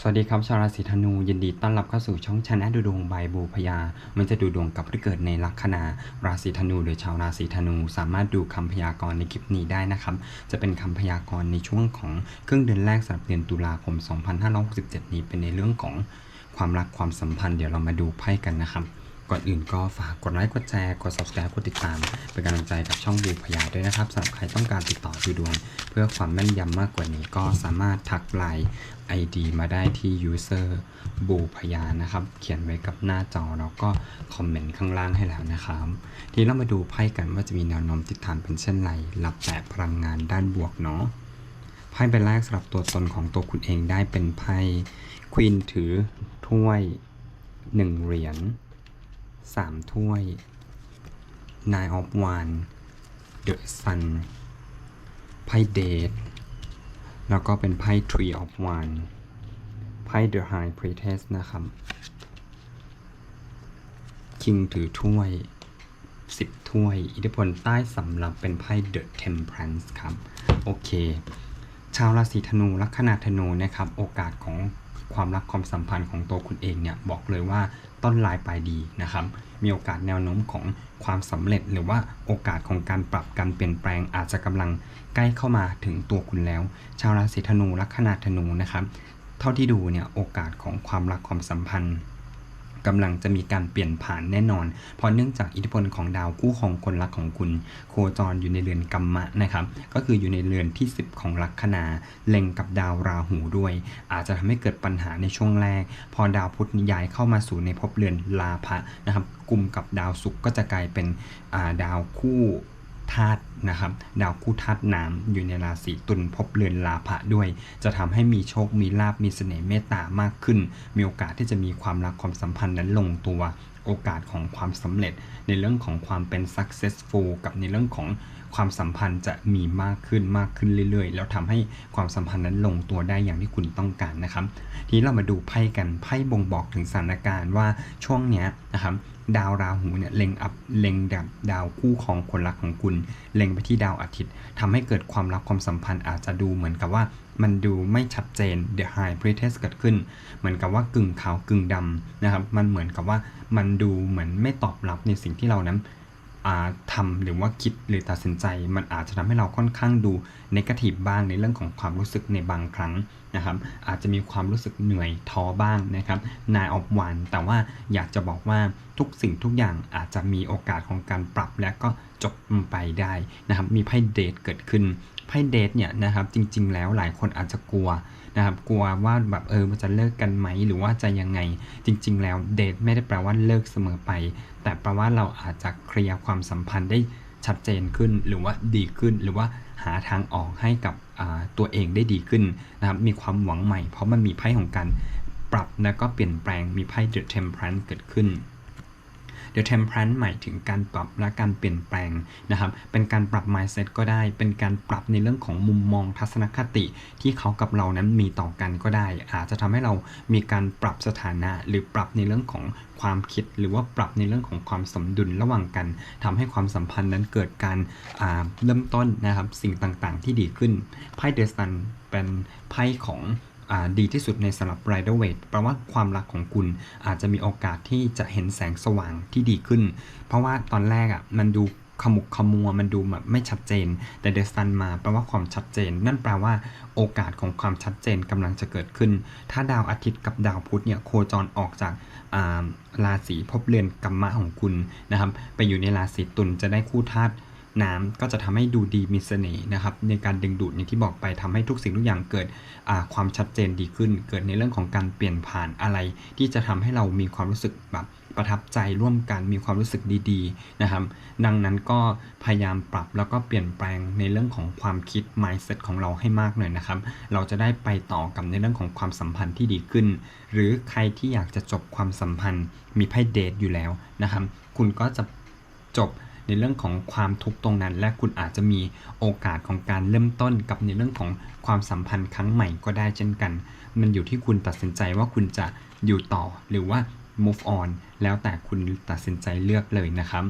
สวัสดีครับชาวราศีธนูยินดีต้อนรับเข้าสู่ช่องชนะดูดวงใบบูพยา มันจะดูดวงกับผู้เกิดในลัคนาราศีธนูหรือชาวราศีธนู สามารถดูคำพยากรณ์ในคลิปนี้ได้นะครับ จะเป็นคำพยากรณ์ในช่วงของครึ่งเดือนแรกสำหรับเดือนตุลาคม 2567 นี้เป็นในเรื่องของความรักความสัมพันธ์เดี๋ยวเรามาดูไพ่กันนะครับ ก่อนอื่นก็ฝากกดไลค์ กดแชร์ กด subscribe กดติดตาม เป็นกำลังใจกับช่องบูพยาด้วยนะครับสำหรับใครต้องการติดต่อดูดวง เพื่อความแม่นยำมากกว่านี้ก็สามารถทักไลน์ ID มาได้ที่ user บูพยานะครับ เขียนไว้กับหน้าจอแล้วก็คอมเมนต์ข้างล่างให้แล้วนะครับทีนี้เรามาดูไพ่กันว่าจะมีแนวโน้มทิศทางเป็นเช่นไรรับแต่พลังงานด้านบวกเนาะไพ่ใบแรกสำหรับตัวตนของตัวคุณเองได้เป็นไพ่ควีนถือถ้วยหนึ่งเหรียญ สามถ้วย Nine of Wands The Sun ไพ่เดทแล้วก็เป็นไพ่ Tree of Wands ไพ่ The High Priestess นะครับ คิงถือถ้วย10ถ้วย อิทธิพลใต้สำหรับเป็นไพ่ The Temperance ครับ โอเค ชาวราศีธนูลัคนาธนูนะครับ โอกาสของความรักความสัมพันธ์ของตัวคุณเองเนี่ย บอกเลยว่า ต้นลายปลายดีนะครับ มีโอกาสแนวโน้มของความสำเร็จ หรือว่าโอกาสของการปรับการเปลี่ยนแปลงอาจจะกำลังใกล้เข้ามาถึงตัวคุณแล้ว ชาวราศีธนูลัคนาธนูนะครับ เท่าที่ดูเนี่ยโอกาสของความรักความสัมพันธ์ กำลังจะมีการเปลี่ยนผ่านแน่นอน เพราะเนื่องจากอิทธิพลของดาวคู่ของคนรักของคุณ โคจรอยู่ในเรือนกัมมะนะครับ ก็คืออยู่ในเรือนที่ 10 ของลัคนาเล็งกับดาวราหูด้วย อาจจะทำให้เกิดปัญหาในช่วงแรก พอดาวพุธย้ายเข้ามาสู่ในภพเรือนลาภะนะครับกลุ่มกับดาวศุกร์ก็จะกลายเป็นาดาวคู่ ธาตุนะครับดาวคู่ธาตุน้ำอยู่ในราศีตุลพบเรือนลาภะด้วย จะทำให้มีโชคมีลาบมีเสน่ห์เมตตามากขึ้น มีโอกาสที่จะมีความรักความสัมพันธ์นั้นลงตัว โอกาสของความสำเร็จในเรื่องของความเป็น successful กับในเรื่องของ ความสัมพันธ์จะมีมากขึ้นมากขึ้นเรื่อยๆ แล้วทำให้ความสัมพันธ์นั้นลงตัวได้อย่างที่คุณต้องการนะครับทีนี้เรามาดูไพ่กันไพ่บ่งบอกถึงสถานการณ์ว่าช่วงเนี้ยนะครับดาวราหูเนี่ยเล็งอัพเล็งดับดาวคู่ของคนรักของคุณ เล็งไปที่ดาวอาทิตย์ทำให้เกิดความรักความสัมพันธ์อาจจะดูเหมือนกับว่ามันดูไม่ชัดเจน The High Priestess เกิดขึ้น เหมือนกับว่ากึ่งขาวกึ่งดำนะครับ มันเหมือนกับว่ามันดูเหมือนไม่ตอบรับในสิ่งที่เรานั้น อ่าทำหรือว่าคิดหรือตัดสินใจ มันอาจจะทำให้เราค่อนข้างดูนกาทีฟบ้างในเรื่องของความรู้สึกในบางครั้งนะครับ อาจจะมีความรู้สึกเหนื่อยท้อบ้างนะครับนายออฟวันแต่ว่าอยากจะบอกว่าทุกสิ่งทุกอย่างอาจจะมีโอกาสของการปรับและก็จบไปได้นะครับ มีไพ่เดทเกิดขึ้น ไพ่เดทเนี่ยนะครับจริง ๆ แล้วหลายคนอาจจะกลัวนะครับกลัวว่าแบบเออมันจะเลิกกันไหมหรือว่าจะยังไง จริง ๆ แล้วเดทไม่ได้แปลว่าเลิกเสมอไป แต่แปลว่าเราอาจจะเคลียร์ความสัมพันธ์ได้ชัดเจนขึ้นหรือว่าดีขึ้นหรือว่าหาทางออกให้กับตัวเองได้ดีขึ้นนะครับมีความหวังใหม่เพราะมันมีไพ่ของการปรับและก็เปลี่ยนแปลงมีไพ่ The Temperance เกิดขึ้น The Temperance หมายถึงการปรับและการเปลี่ยนแปลงนะครับ เป็นการปรับ mindset ก็ได้ เป็นการปรับในเรื่องของมุมมองทัศนคติที่เขากับเรานั้นมีต่อกันก็ได้ อาจจะทำให้เรามีการปรับสถานะ หรือปรับในเรื่องของความคิด หรือว่าปรับในเรื่องของความสมดุลระหว่างกันทำให้ความสัมพันธ์นั้นเกิดการเริ่มต้นนะครับสิ่งต่างๆ ที่ดีขึ้นไพ่เดอะซันเป็นไพ่ของ ดีที่สุดในสำหรับ Rider Waite แปลว่าความรักของคุณอาจจะมีโอกาสที่จะเห็นแสงสว่างที่ดีขึ้น เพราะว่าตอนแรกอะมันดูขมุกขมัวมันดูแบบไม่ชัดเจน แต่เดอะซันมาแปลว่าความชัดเจน นั่นแปลว่าโอกาสของความชัดเจนกำลังจะเกิดขึ้น ถ้าดาวอาทิตย์กับดาวพุธเนี่ยโคจรออกจากราศีภพเรือนกัมมะของคุณนะครับ ไปอยู่ในราศีตุลจะได้คู่ธาตุ น้ำก็จะทำให้ดูดีมีเสน่ห์นะครับในการดึงดูดอย่างที่บอกไปทำให้ทุกสิ่งทุกอย่างเกิดความชัดเจนดีขึ้น เกิดในเรื่องของการเปลี่ยนผ่านอะไร ที่จะทำให้เรามีความรู้สึกแบบประทับใจร่วมกันมีความรู้สึกดีๆนะครับ ดังนั้นก็พยายามปรับแล้วก็เปลี่ยนแปลงในเรื่องของความคิด mindset ของเราให้มากหน่อยนะครับ เราจะได้ไปต่อกับในเรื่องของความสัมพันธ์ที่ดีขึ้น หรือใครที่อยากจะจบความสัมพันธ์มีไพ่เดทอยู่แล้วนะครับ คุณก็จะจบ ในเรื่องของความทุกข์ตรงนั้น และคุณอาจจะมีโอกาสของการเริ่มต้นกับในเรื่องของความสัมพันธ์ครั้งใหม่ก็ได้เช่นกัน มันอยู่ที่คุณตัดสินใจว่าคุณจะอยู่ต่อหรือว่า move on แล้วแต่คุณตัดสินใจเลือกเลยนะครับ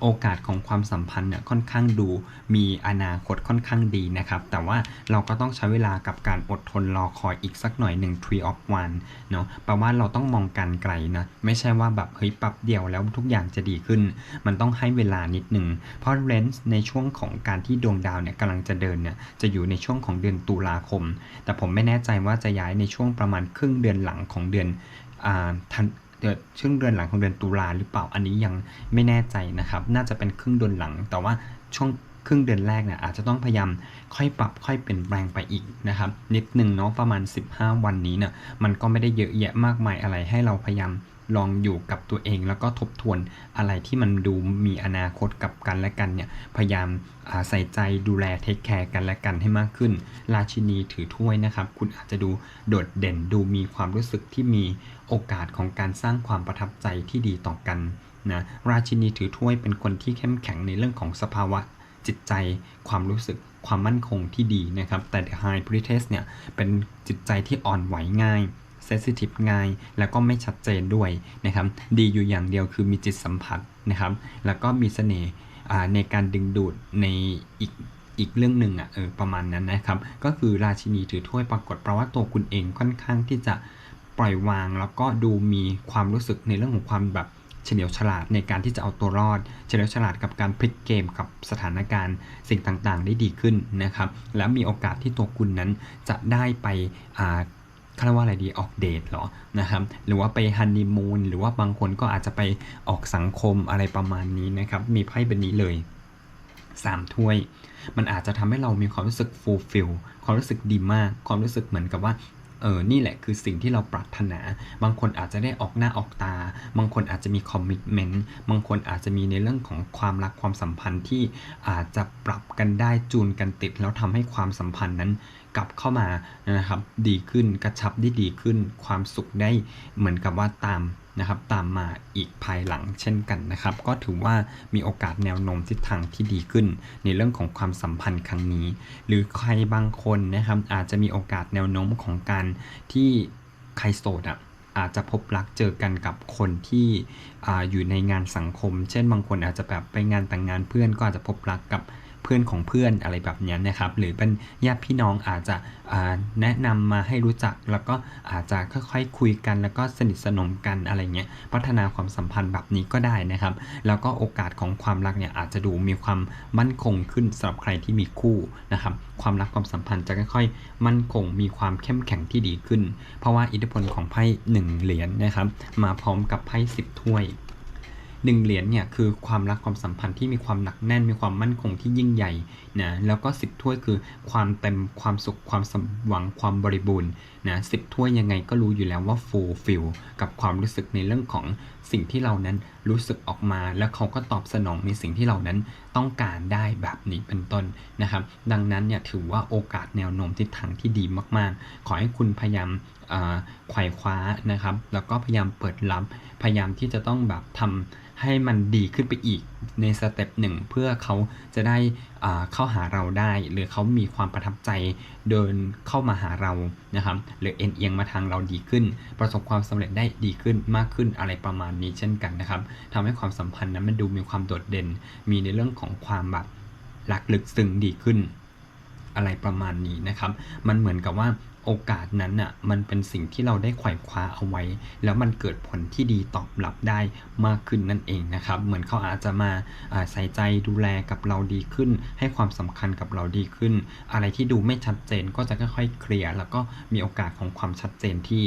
โอกาสของความสัมพันธ์เนี่ยค่อนข้างดูมีอนาคตค่อนข้างดีนะครับ แต่ว่าเราก็ต้องใช้เวลากับการอดทนรอคอยอีกสักหน่อยหนึ่ง tree of one เนาะแปลว่าเราต้องมองการไกลนะไม่ใช่ว่าแบบเฮ้ยปรับเดียวแล้วทุกอย่างจะดีขึ้น มันต้องให้เวลานิดหนึ่งเพราะเรนส์ในช่วงของการที่ดวงดาวเนี่ยกำลังจะเดินเนี่ยจะอยู่ในช่วงของเดือนตุลาคม แต่ผมไม่แน่ใจว่าจะย้ายในช่วงประมาณครึ่งเดือนหลังของเดือนธัน เดือนช่วงเดือนหลังของเดือนตุลาหรือเปล่าอันนี้ยังไม่แน่ใจนะครับ น่าจะเป็นครึ่งเดือนหลัง แต่ว่าช่วงครึ่งเดือนแรกเนี่ยอาจจะต้องพยายามค่อยปรับค่อยเปลี่ยนแปลงไปอีกนะครับนิดหนึ่งเนาะประมาณ 15 วันนี้เนี่ยมันก็ไม่ได้เยอะแยะมากมายอะไรให้เราพยายาม ลองอยู่กับตัวเอง แล้วก็ทบทวนอะไรที่มันดูมีอนาคตกับกันและกันเนี่ยพยายามาใส่ใจดูแลเทคแคร์กันและกันให้มากขึ้น ราชินีถือถ้วยนะครับ คุณอาจจะดูโดดเด่นดูมีความรู้สึกที่มีโอกาสของการสร้างความประทับใจที่ดีต่อกันนะราชินีถือถ้วยเป็นคนที่เข้มแข็งในเรื่องของสภาวะจิตใจความรู้สึกความมั่นคงที่ดีนะครับ แต่ The High Priestess เนี่ย เป็นจิตใจที่อ่อนไหวง่าย sensitive ง่าย แล้วก็ไม่ชัดเจนด้วยนะครับดีอยู่อย่างเดียวคือมีจิตสัมผัสนะครับ แล้วก็มีเสน่ห์ในการดึงดูดในอีกอีกเรื่องหนึ่งอะเออประมาณนั้นนะครับ ก็คือราชินีถือถ้วยปรากฏเพราะว่าตัวคุณเองค่อนข้างที่จะปล่อยวาง แล้วก็ดูมีความรู้สึกในเรื่องของความแบบเฉลียวฉลาดในการที่จะเอาตัวรอด เฉลียวฉลาดกับการพลิกเกมกับสถานการณ์สิ่งต่างๆ ได้ดีขึ้นนะครับ และมีโอกาสที่ตัวคุณนั้นจะได้ไปอ่า เขาเรียกว่าอะไรดีออกเดทเหรอนะครับหรือว่าไปฮันนีมูนหรือว่าบางคนก็อาจจะไปออกสังคมอะไรประมาณนี้นะครับ มีไพ่เป็นนี้เลยสามถ้วย มันอาจจะทำให้เรามีความรู้สึกฟูลฟิลความรู้สึกดีมาก ความรู้สึกเหมือนกับว่าเออ นี่แหละคือสิ่งที่เราปรารถนา บางคนอาจจะได้ออกหน้าออกตา บางคนอาจจะมีคอมมิชเมนต์ บางคนอาจจะมีในเรื่องของความรักความสัมพันธ์ที่อาจจะปรับกันได้จูนกันติด แล้วทำให้ความสัมพันธ์นั้น กลับเข้ามานะครับ ดีขึ้นกระชับได้ดีขึ้น ความสุขได้เหมือนกับว่าตามนะครับ ตามมาอีกภายหลังเช่นกันนะครับ ก็ถือว่ามีโอกาสแนวโน้มทิศทางที่ดีขึ้น ในเรื่องของความสัมพันธ์ครั้งนี้ หรือใครบางคนนะครับ อาจจะมีโอกาสแนวโน้มของการที่ใครโสดอะอาจจะพบรักเจอกันกับคนที่ออยู่ในงานสังคม เช่นบางคนอาจจะแบบไปงานแต่งงานเพื่อนก็อาจจะพบรักกับ เพื่อนของเพื่อนอะไรแบบนี้นะครับ หรือเป็นญาติพี่น้องอาจจะแนะนำมาให้รู้จัก แล้วก็อาจจะค่อยๆคุยกัน แล้วก็สนิทสนมกันอะไรเงี้ยพัฒนาความสัมพันธ์แบบนี้ก็ได้นะครับ แล้วก็โอกาสของความรักเนี่ยอาจจะดูมีความมั่นคงขึ้นสำหรับใครที่มีคู่นะครับ ความรักความสัมพันธ์จะค่อยๆ มั่นคงมีความเข้มแข็งที่ดีขึ้น เพราะว่าอิทธิพลของไพ่หนึ่งเหรียญนะครับ มาพร้อมกับไพ่สิบถ้วย หนึ่งเหรียญเนี่ยคือความรักความสัมพันธ์ที่มีความหนักแน่นมีความมั่นคงที่ยิ่งใหญ่นะแล้วก็สิบถ้วยคือความเต็มความสุขความสมหวังความบริบูรณ์นะสิบถ้วยยังไงก็รู้อยู่แล้วว่า fulfill กับความรู้สึกในเรื่องของสิ่งที่เรานั้นรู้สึกออกมา แล้วเขาก็ตอบสนองในสิ่งที่เรานั้นต้องการได้แบบนี้เป็นต้นนะครับ ดังนั้นเนี่ยถือว่าโอกาสแนวโน้มทิศทางที่ดีมากๆ ขอให้คุณพยายามไขว่คว้านะครับ แล้วก็พยายามเปิดรับ พยายามที่จะต้องแบบทำให้มันดีขึ้นไปอีกในสเต็ปหนึ่งเพื่อเขาจะได้เข้าหาเราได้ หรือเขามีความประทับใจเดินเข้ามาหาเรานะครับหรือเอ็นเอียงมาทางเราดีขึ้น ประสบความสำเร็จได้ดีขึ้นมากขึ้นอะไรประมาณนี้เช่นกันนะครับทำให้ความสัมพันธ์นั้นมันดูมีความโดดเด่น มีในเรื่องของความแบบรักลึกซึ้งดีขึ้นอะไรประมาณนี้นะครับ มันเหมือนกับว่า โอกาสนั้นน่ะมันเป็นสิ่งที่เราได้ไขว่คว้าเอาไว้ แล้วมันเกิดผลที่ดีตอบรับได้มากขึ้นนั่นเองนะครับ เหมือนเขาอาจจะมาาใส่ใจดูแลกับเราดีขึ้น ให้ความสำคัญกับเราดีขึ้น อะไรที่ดูไม่ชัดเจนก็จะค่อยๆเคลียร์แล้วก็มีโอกาสของความชัดเจนที่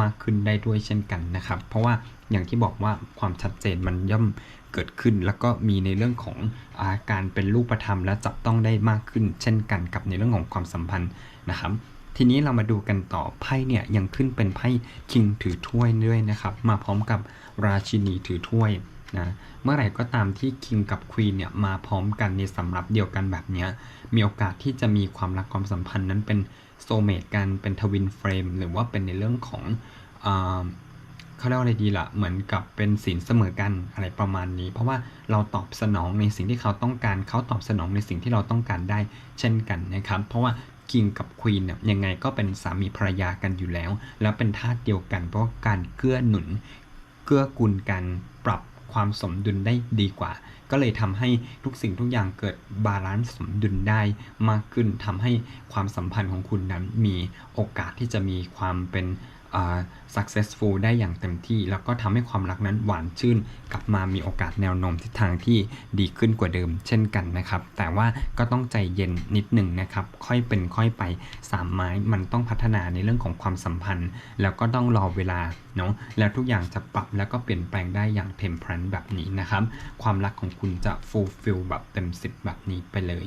มากขึ้นได้ด้วยเช่นกันนะครับ เพราะว่าอย่างที่บอกว่าความชัดเจนมันย่อมเกิดขึ้น แล้วก็มีในเรื่องของอาการเป็นรูปธรรมและจับต้องได้มากขึ้น เช่นกันกับในเรื่องของความสัมพันธ์นะครับ ทีนี้เรามาดูกันต่อไพ่เนี่ยยังขึ้นเป็นไพ่คิงถือถ้วยด้วยนะครับ มาพร้อมกับราชินีถือถ้วยนะเมื่อไหร่ก็ตามที่คิงกับควีนเนี่ยมาพร้อมกันในสำรับเดียวกันแบบนี้มีโอกาสที่จะมีความรักความสัมพันธ์นั้นเป็นโซเมตกันเป็นทวินเฟรมหรือว่าเป็นในเรื่องของเขาเรียกว่าอะไรดีละ่ะเหมือนกับเป็นสินเสมอกันอะไรประมาณนี้ เพราะว่าเราตอบสนองในสิ่งที่เขาต้องการเขาตอบสนองในสิ่งที่เราต้องการได้เช่นกันนะครับ เพราะว่า คิงกับควีนเนี่ยยังไงก็เป็นสามีภรรยากันอยู่แล้ว แล้วเป็นธาตุเดียวกัน เพราะการเกื้อหนุน เกื้อกูลกันปรับความสมดุลได้ดีกว่า ก็เลยทำให้ทุกสิ่งทุกอย่างเกิดบาลานซ์สมดุลได้มากขึ้นทำให้ความสัมพันธ์ของคุณนั้นมีโอกาสที่จะมีความเป็น successful ได้อย่างเต็มที่ แล้วก็ทำให้ความรักนั้นหวานชื่น กลับมามีโอกาสแนวโน้มทิศทางที่ดีขึ้นกว่าเดิม เช่นกันนะครับ แต่ว่าก็ต้องใจเย็นนิดหนึ่งนะครับ ค่อยเป็นค่อยไปสามไม้มันต้องพัฒนาในเรื่องของความสัมพันธ์ แล้วก็ต้องรอเวลาเนาะแล้วทุกอย่างจะปรับแล้วก็เปลี่ยนแปลงได้อย่างเทมเพลนแบบนี้นะครับ ความรักของคุณจะ fulfill แบบเต็มสิบแบบนี้ไปเลย